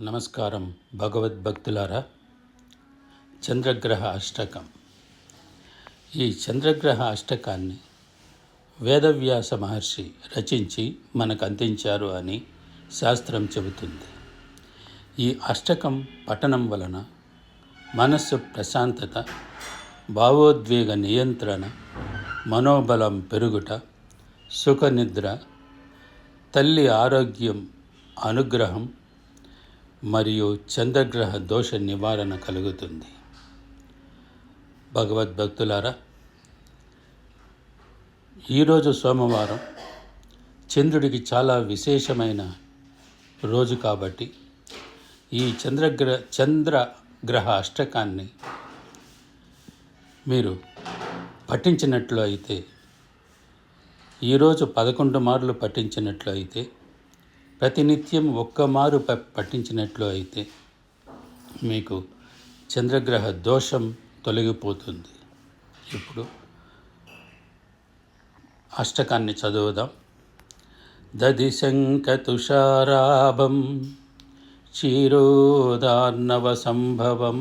నమస్కారం భగవద్భక్తులారా చంద్రగ్రహ అష్టకం. ఈ చంద్రగ్రహ అష్టకాన్ని వేదవ్యాస మహర్షి రచించి మనకు అందించారు అని శాస్త్రం చెబుతుంది. ఈ అష్టకం పఠనం వలన మనస్సు ప్రశాంతత భావోద్వేగ నియంత్రణ మనోబలం పెరుగుట సుఖనిద్ర తల్లి ఆరోగ్యం అనుగ్రహం మరియు చంద్రగ్రహ దోష నివారణ కలుగుతుంది. భగవద్భక్తులారా ఈరోజు సోమవారం చంద్రుడికి చాలా విశేషమైన రోజు కాబట్టి ఈ చంద్రగ్రహ చంద్రగ్రహ అష్టకాన్ని మీరు పఠించినట్లు అయితే ఈరోజు పదకొండు మార్లు పఠించినట్లు అయితే ప్రతినిత్యం ఒక్క మారు ప పఠించినట్లు అయితే మీకు చంద్రగ్రహ దోషం తొలగిపోతుంది. ఇప్పుడు అష్టకాన్ని చదువుదాం. దది శంఖతుషారాభం క్షీరోదార్ణవ సంభవం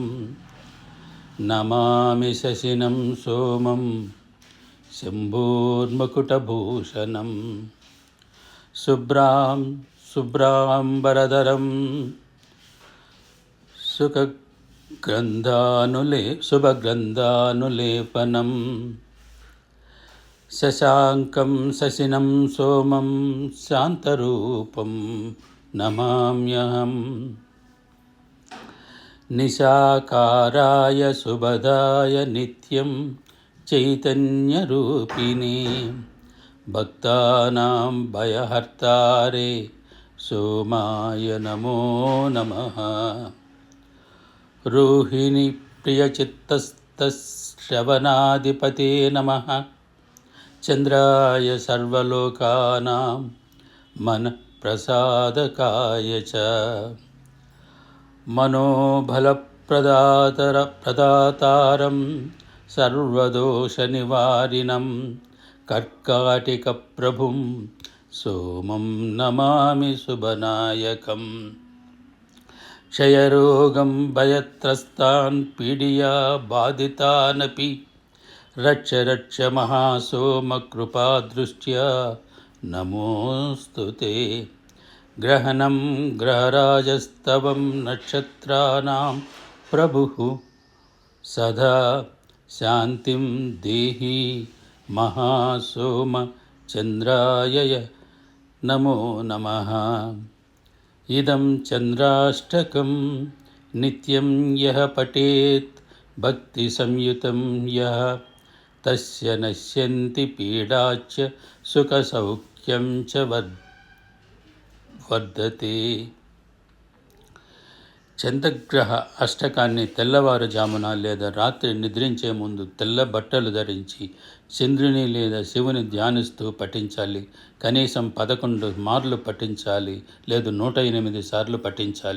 నమామి శశినం సోమం శంభోర్మకుటభూషణం శుభ్రాం శుభ్రాంబరధరం సుఖగ్రంథానులే శుభగ్రంథానులేపనం శశాంకం శశినం సోమం శాంతరూపం నమామ్యహం నిశాకారాయ శుభదాయ నిత్యం చైతన్యరూపిణి భక్తానాం భయహర్తారే సోమాయ నమో నమ. రోహిణి ప్రియచిత్తశ్రవణాధిపతే నమ. చంద్రాయ సర్వలోకానాం మన ప్రసాదకాయ చ. మనోబలప్రదాతర ప్రదాతారం సర్వదోషనివారిణం सोमं नमामि शुभनायकं क्षयरोगं भयत्रस्तान् पीडिया बाधितानपि रक्ष रक्ष महासोमकृपादृष्ट्या नमोऽस्तु ते ग्रहणं ग्रहराजस्तवं नक्षत्राणां प्रभुः सदा शान्तिं देहि महासोमचन्द्रायय నమో నమ. ఇదం చంద్రాష్టకం నిత్యం యః పఠేత్ భక్తిసంయుతం యహ తస్య నశ్యంతి పీడాచ్చ సుఖసౌఖ్యం చ వర్ధతే. చంద్రగ్రహ అష్టకాన్ని తెల్లవారుజామున లేదా రాత్రి నిద్రించే ముందు తెల్ల బట్టలు ధరించి చంద్రుని లేదా శివుని ధ్యానిస్తూ పఠించాలి. కనీసం పదకొండు మార్లు పఠించాలి. లేదు నూట ఎనిమిది సార్లు పఠించాలి.